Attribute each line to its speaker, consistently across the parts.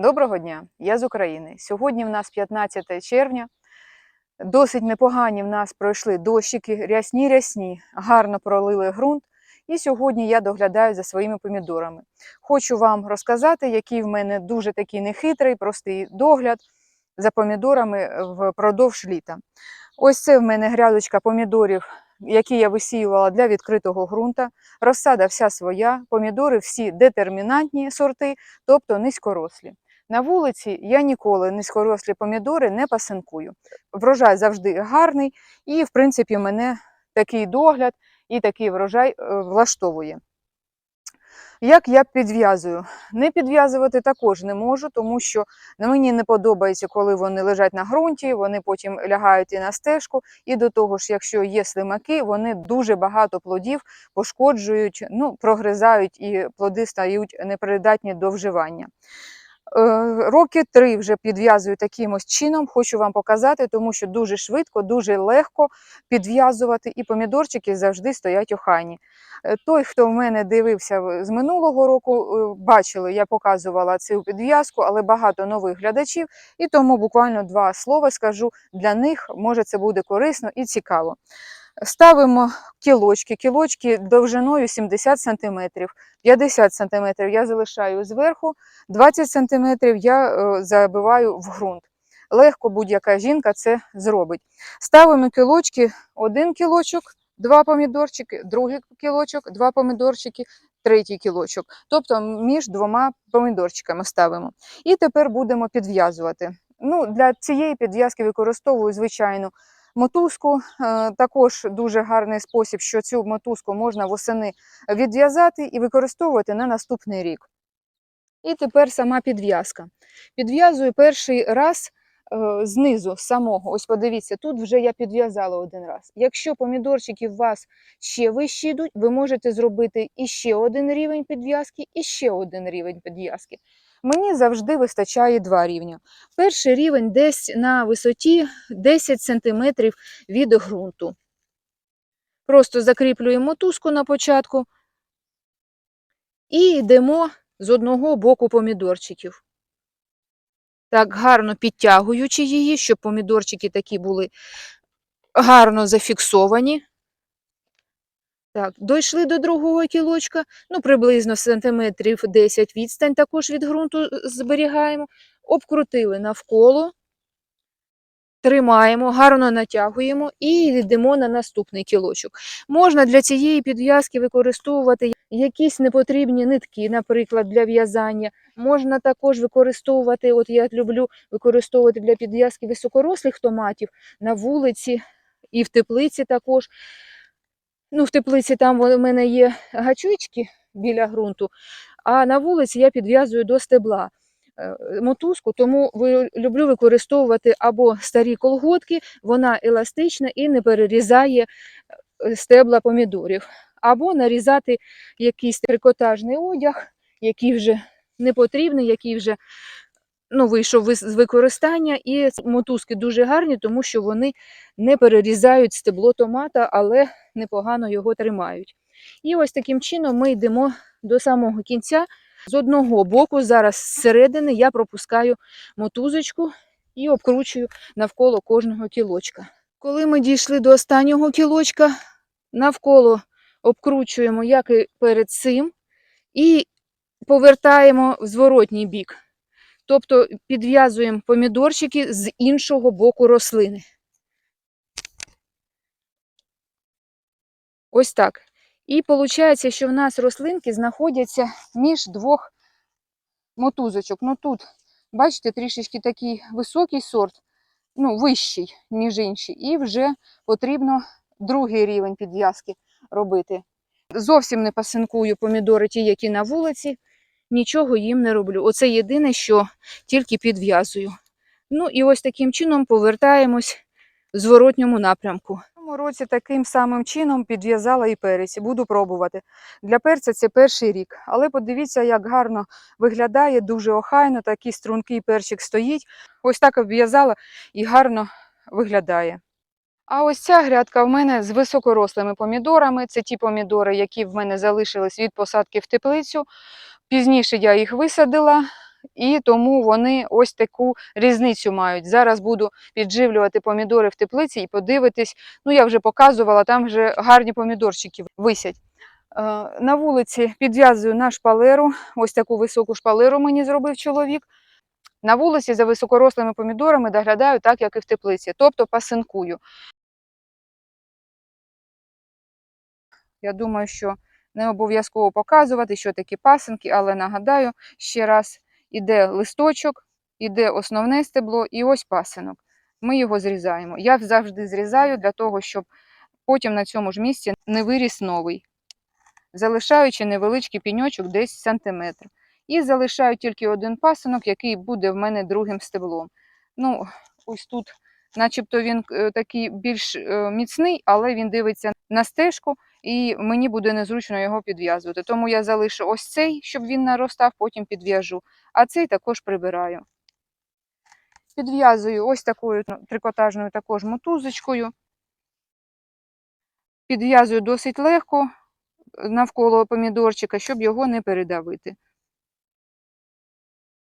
Speaker 1: Доброго дня, я з України. Сьогодні в нас 15 червня. Досить непогані в нас пройшли дощики, рясні-рясні, гарно пролили ґрунт. І сьогодні я доглядаю за своїми помідорами. Хочу вам розказати, який в мене дуже такий нехитрий, простий догляд за помідорами впродовж літа. Ось це в мене грядочка помідорів, які я висіювала для відкритого ґрунта. Розсада вся своя, помідори всі детермінантні сорти, тобто низькорослі. На вулиці я ніколи низькорослі помідори не пасинкую. Врожай завжди гарний, і, в принципі, мене такий догляд і такий врожай е, влаштовує. Як я підв'язую? Не підв'язувати також не можу, тому що мені не подобається, коли вони лежать на ґрунті, вони потім лягають і на стежку. І до того ж, якщо є слимаки, вони дуже багато плодів пошкоджують, ну, прогризають і плоди стають непридатні до вживання. Е, Роки три вже підв'язую такимось чином, хочу вам показати, тому що дуже швидко, дуже легко підв'язувати, і помідорчики завжди стоять охайні. Е, Той, хто в мене дивився з минулого року, е, бачили, я показувала цю підв'язку, але багато нових глядачів, і тому буквально два слова скажу для них, може це буде корисно і цікаво. Ставимо кілочки, кілочки довжиною 70 см, 50 см я залишаю зверху, 20 см я е, забиваю в ґрунт. Легко будь-яка жінка це зробить. Ставимо кілочки, один кілочок, два помідорчики, другий кілочок, два помідорчики, третій кілочок. Тобто між двома помідорчиками ставимо. І тепер будемо підв'язувати. Ну, для цієї підв'язки використовую звичайну мотузку. Е, Також дуже гарний спосіб, що цю мотузку можна восени відв'язати і використовувати на наступний рік. І тепер сама підв'язка. Підв'язую перший раз е, знизу самого. Ось подивіться, тут вже я підв'язала один раз. Якщо помідорчики у вас ще вищі йдуть, ви можете зробити іще один рівень підв'язки, і ще один рівень підв'язки. Мені завжди вистачає два рівня. Перший рівень десь на висоті 10 см від ґрунту. Просто закріплюємо мотузку на початку і йдемо з одного боку помідорчиків. Так, гарно підтягуючи її, щоб помідорчики такі були гарно зафіксовані. Так, дійшли до другого кілочка, ну, приблизно сантиметрів 10 відстань також від ґрунту е, зберігаємо. Обкрутили навколо, тримаємо, гарно натягуємо і йдемо на наступний кілочок. Можна для цієї підв'язки використовувати якісь непотрібні нитки, наприклад, для в'язання. Можна також використовувати, от я люблю використовувати для підв'язки високорослих томатів на вулиці і в теплиці також. Ну, в теплиці там у мене є гачочки біля ґрунту, а на вулиці я підв'язую до стебла е, мотузку, тому люблю використовувати або старі колготки, вона еластична і не перерізає е, стебла помідорів, або нарізати якийсь трикотажний одяг, який вже не потрібний, який вже ну, вийшов з використання. І мотузки дуже гарні, тому що вони не перерізають стебло томата, але непогано його тримають. І ось таким чином ми йдемо до самого кінця. З одного боку, зараз зсередини я пропускаю мотузочку і обкручую навколо кожного кілочка. Коли ми дійшли до останнього кілочка, навколо обкручуємо, як і перед цим, і повертаємо в зворотній бік. Тобто підв'язуємо помідорчики з іншого боку рослини. Ось так. І виходить, що в нас рослинки знаходяться між двох мотузочок. Ну тут, бачите, трішечки такий високий сорт, ну, вищий, ніж інший. І вже потрібно другий рівень підв'язки робити. Зовсім не пасинкую помідори, ті, які на вулиці, нічого їм не роблю. Оце єдине, що тільки підв'язую. Ну і ось таким чином повертаємось в зворотньому напрямку. В цьому році таким самим чином підв'язала і перець. Буду пробувати. Для перця це перший рік. Але подивіться, як гарно виглядає, дуже охайно, такий стрункий перчик стоїть. Ось так обв'язала і гарно виглядає. А ось ця грядка в мене з високорослими помідорами. Це ті помідори, які в мене залишились від посадки в теплицю. Пізніше я їх висадила і тому вони ось таку різницю мають. Зараз буду підживлювати помідори в теплиці і подивитись. Ну, я вже показувала, там вже гарні помідорчики висять. Е, На вулиці підв'язую на шпалеру. Ось таку високу шпалеру мені зробив чоловік. На вулиці за високорослими помідорами доглядаю так, як і в теплиці, тобто пасинкую. Я думаю, що не обов'язково показувати, що такі пасинки, але нагадаю ще раз, іде листочок, іде основне стебло і ось пасинок. Ми його зрізаємо. Я завжди зрізаю для того, щоб потім на цьому ж місці не виріс новий, залишаючи невеличкий піньочок десь сантиметр. І залишаю тільки один пасинок, який буде в мене другим стеблом. Ну, ось тут, начебто, він е, такий більш е, міцний, але він дивиться на стежку, і мені буде незручно його підв'язувати. Тому я залишу ось цей, щоб він наростав, потім підв'яжу, а цей також прибираю. Підв'язую ось такою ну, трикотажною також мотузочкою. Підв'язую досить легко навколо помідорчика, щоб його не передавити.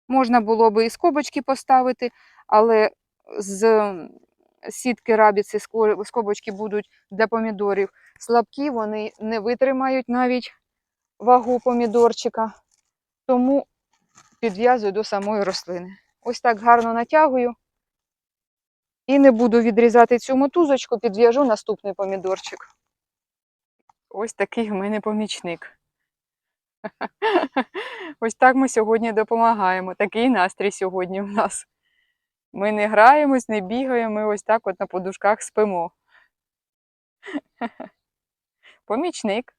Speaker 1: Можна було би і скобочки поставити, але з сітки рабіці скобочки будуть для помідорів слабкі, вони не витримають навіть вагу помідорчика, тому підв'язую до самої рослини. Ось так гарно натягую і не буду відрізати цю мотузочку, підв'яжу наступний помідорчик. Ось такий в мене помічник. Ось так ми сьогодні допомагаємо. Такий настрій сьогодні в нас. Ми не граємось, не бігаємо, ми ось так от на подушках спимо. Помічник.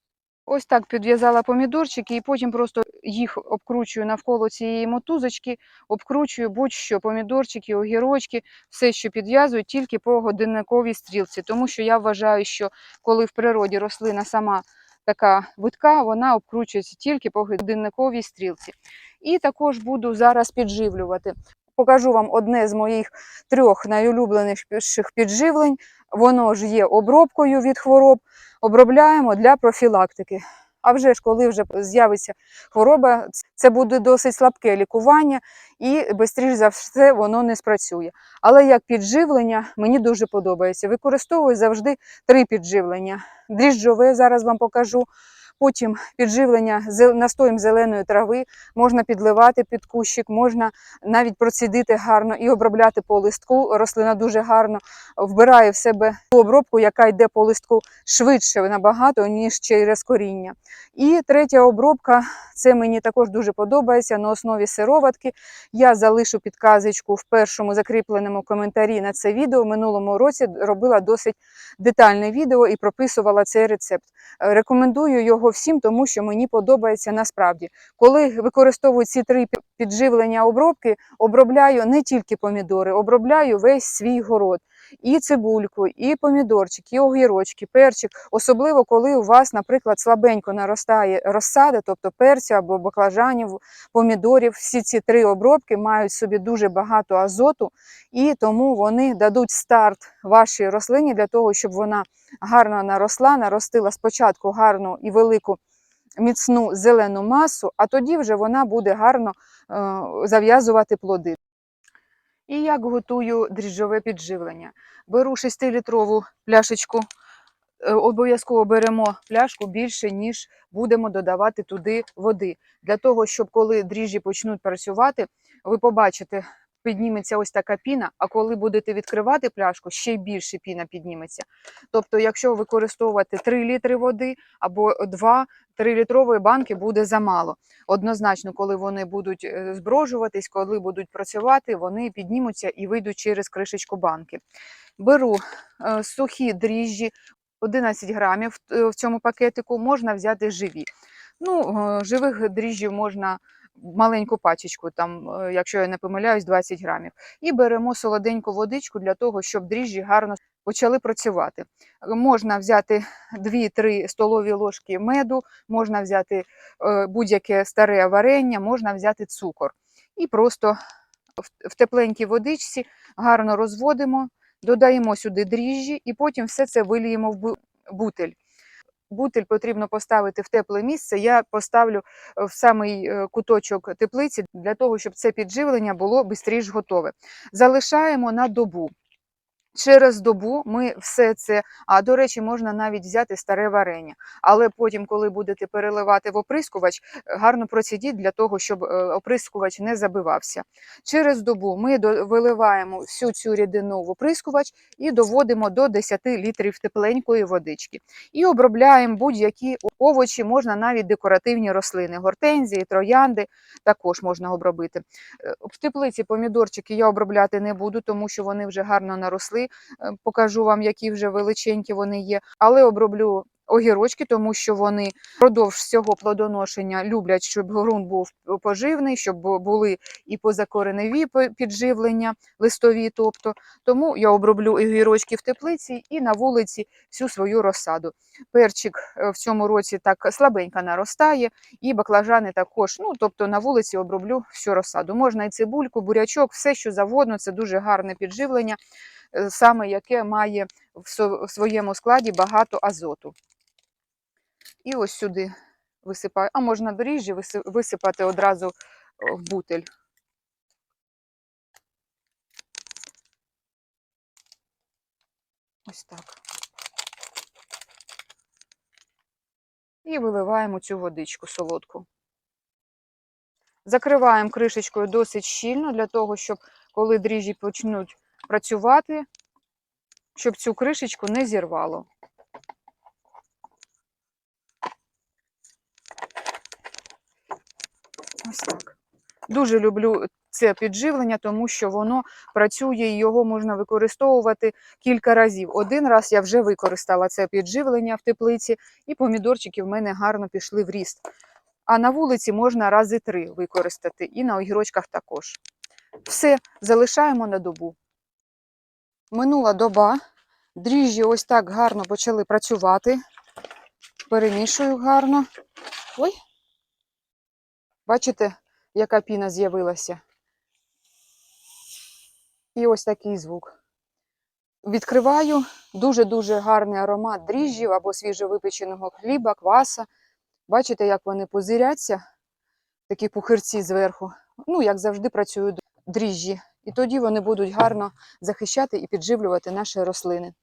Speaker 1: Ось так підв'язала помідорчики і потім просто їх обкручую навколо цієї мотузочки, обкручую будь-що, помідорчики, огірочки, все, що підв'язую, тільки по годинниковій стрілці. Тому що я вважаю, що коли в природі рослина сама така витка, вона обкручується тільки по годинниковій стрілці. І також буду зараз підживлювати. Покажу вам одне з моїх трьох найулюбленіших підживлень. Воно ж є обробкою від хвороб. Обробляємо для профілактики. А вже ж, коли вже з'явиться хвороба, це буде досить слабке лікування і, швидше за все, воно не спрацює. Але як підживлення мені дуже подобається. Використовую завжди три підживлення. Дріжджове зараз вам покажу. Потім підживлення настоєм зеленої трави, можна підливати під кущик, можна навіть процідити гарно і обробляти по листку. Рослина дуже гарно вбирає в себе ту обробку, яка йде по листку швидше набагато, ніж через коріння. І третя обробка, це мені також дуже подобається на основі сироватки. Я залишу підказочку в першому закріпленому коментарі на це відео. Минулому році робила досить детальне відео і прописувала цей рецепт. Рекомендую його всім, тому що мені подобається насправді. Коли використовую ці три підживлення обробки, обробляю не тільки помідори, обробляю весь свій город. І цибульку, і помідорчик, і огірочки, перчик. Особливо, коли у вас, наприклад, слабенько наростає розсада, тобто перцю або баклажанів, помідорів. Всі ці три обробки мають собі дуже багато азоту, і тому вони дадуть старт вашій рослині для того, щоб вона гарно наросла, наростила спочатку гарну і велику міцну зелену масу, а тоді вже вона буде гарно е, зав'язувати плоди. І як готую дріжджове підживлення? Беру 6-літрову пляшечку, е, обов'язково беремо пляшку більше, ніж будемо додавати туди води. Для того, щоб коли дріжджі почнуть працювати, ви побачите, підніметься ось така піна, а коли будете відкривати пляшку, ще більше піна підніметься. Тобто, якщо використовувати 3 літри води або 2, 3 літрової банки буде замало. Однозначно, коли вони будуть е, зброжуватись, коли будуть працювати, вони піднімуться і вийдуть через кришечку банки. Беру е, сухі дріжджі, 11 грамів е, в цьому пакетику, можна взяти живі. Ну, живих дріжджів можна маленьку пачечку, там, е, якщо я не помиляюсь, 20 грамів. І беремо солоденьку водичку для того, щоб дріжджі гарно почали працювати. Можна взяти 2-3 столові ложки меду, можна взяти е, будь-яке старе варення, можна взяти цукор. І просто в- тепленькій водичці гарно розводимо, додаємо сюди дріжджі і потім все це виліємо в бу- бутель. Бутиль потрібно поставити в тепле місце. Я поставлю е, в самий е, куточок теплиці для того, щоб це підживлення було швидше готове. Залишаємо на добу. Через добу ми все це, а до речі, можна навіть взяти старе варення, але потім, коли будете переливати в оприскувач, гарно процідіть для того, щоб е, оприскувач не забивався. Через добу ми виливаємо всю цю рідину в оприскувач і доводимо до 10 літрів тепленької водички. І обробляємо будь-які овочі, можна навіть декоративні рослини, гортензії, троянди також можна обробити. Е, В теплиці помідорчики я обробляти не буду, тому що вони вже гарно наросли. Е, Покажу вам, які вже величенькі вони є. Але оброблю огірочки, тому що вони впродовж всього плодоношення люблять, щоб ґрунт був поживний, щоб були і позакореневі підживлення, листові. Тобто, тому я оброблю огірочки в теплиці і на вулиці всю свою розсаду. Перчик е, в цьому році так слабенько наростає, і баклажани також. Ну, тобто на вулиці оброблю всю розсаду. Можна і цибульку, бурячок, все, що завгодно. Це дуже гарне підживлення, саме яке має в своєму складі багато азоту. І ось сюди висипаю. А можна доріжджі висипати одразу в бутель. Ось так. І виливаємо цю водичку солодку. Закриваємо кришечкою досить щільно для того, щоб коли дріжджі почнуть працювати, щоб цю кришечку не зірвало. Ось так. Дуже люблю це підживлення, тому що воно працює і його можна використовувати кілька разів. Один раз я вже використала це підживлення в теплиці, і помідорчики в мене гарно пішли в ріст. А на вулиці можна рази три використати, і на огірочках також. Все, залишаємо на добу. Минула доба, дріжджі ось так гарно почали працювати. Перемішую гарно. Ой, бачите, яка піна з'явилася? І ось такий звук. Відкриваю дуже-дуже гарний аромат дріжджів або свіжовипеченого хліба, кваса. Бачите, як вони позиряться, такі пухирці зверху. Ну, як завжди, працюють дріжджі. І тоді вони будуть гарно захищати і підживлювати наші рослини.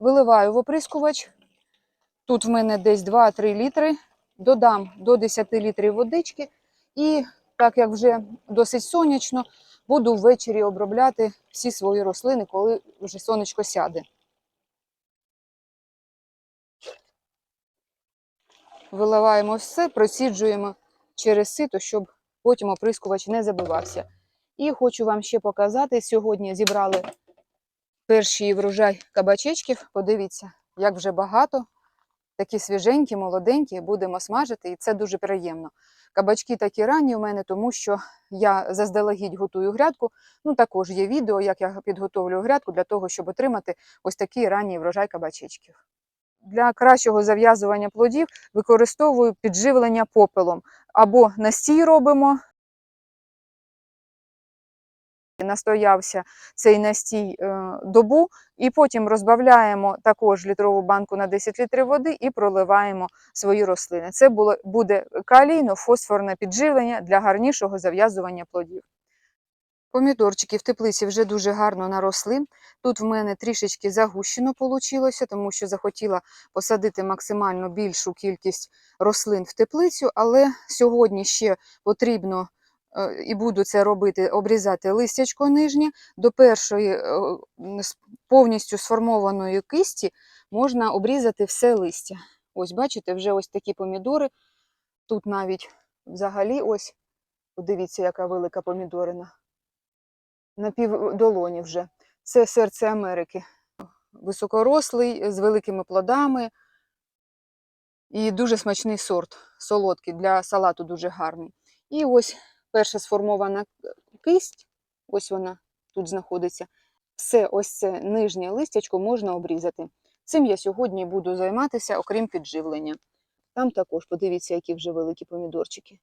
Speaker 1: Виливаю в оприскувач. Тут в мене десь 2-3 літри. Додам до 10 літрів водички. І так як вже досить сонячно, буду ввечері обробляти всі свої рослини, коли вже сонечко сяде. Виливаємо все, проціджуємо через сито, щоб потім оприскувач не забивався. І хочу вам ще показати, сьогодні зібрали перший врожай кабачечків. Подивіться, як вже багато. Такі свіженькі, молоденькі, будемо смажити, і це дуже приємно. Кабачки такі ранні у мене, тому що я заздалегідь готую грядку. Ну, також є відео, як я підготовлюю грядку для того, щоб отримати ось такий ранній врожай кабачечків. Для кращого зав'язування плодів використовую підживлення попелом. Або настій робимо, настоявся цей настій е, добу, і потім розбавляємо також літрову банку на 10 літрів води і проливаємо свої рослини. Це було, буде калійно-фосфорне підживлення для гарнішого зав'язування плодів. Помідорчики в теплиці вже дуже гарно наросли. Тут в мене трішечки загущено вийшло, тому що захотіла посадити максимально більшу кількість рослин в теплицю, але сьогодні ще потрібно і буду це робити, обрізати листячко нижнє. До першої е, повністю сформованої кисті можна обрізати все листя. Ось, бачите, вже ось такі помідори. Тут навіть взагалі ось, подивіться, яка велика помідорина. На півдолоні вже. Це серце Америки. Високорослий, з великими плодами. І дуже смачний сорт, солодкий, для салату дуже гарний. І ось перша сформована кисть, ось вона тут знаходиться. Все ось це нижнє листячко можна обрізати. Цим я сьогодні буду займатися, окрім підживлення. Там також, подивіться, які вже великі помідорчики.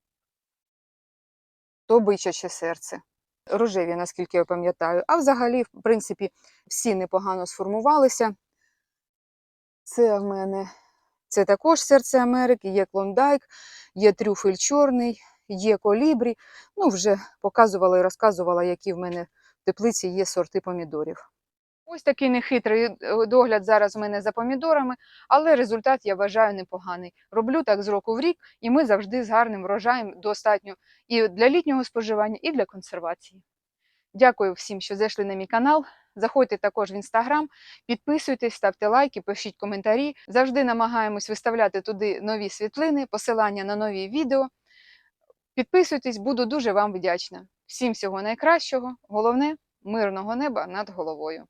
Speaker 1: То бичаче серце. Рожеві, наскільки я пам'ятаю. А взагалі, в принципі, всі непогано сформувалися. Це в мене Це також серце Америки, є клондайк, є трюфель чорний, є колібрі. Ну, вже показувала і розказувала, які в мене в теплиці є сорти помідорів. Ось такий нехитрий е, догляд зараз в мене за помідорами, але результат я вважаю непоганий. Роблю так з року в рік, і ми завжди з гарним врожаєм достатньо і для літнього споживання, і для консервації. Дякую всім, що зайшли на мій канал. Заходьте також в інстаграм, підписуйтесь, ставте лайки, пишіть коментарі. Завжди намагаємось виставляти туди нові світлини, посилання на нові відео. Підписуйтесь, буду дуже вам вдячна. Всім всього найкращого. Головне мирного неба над головою.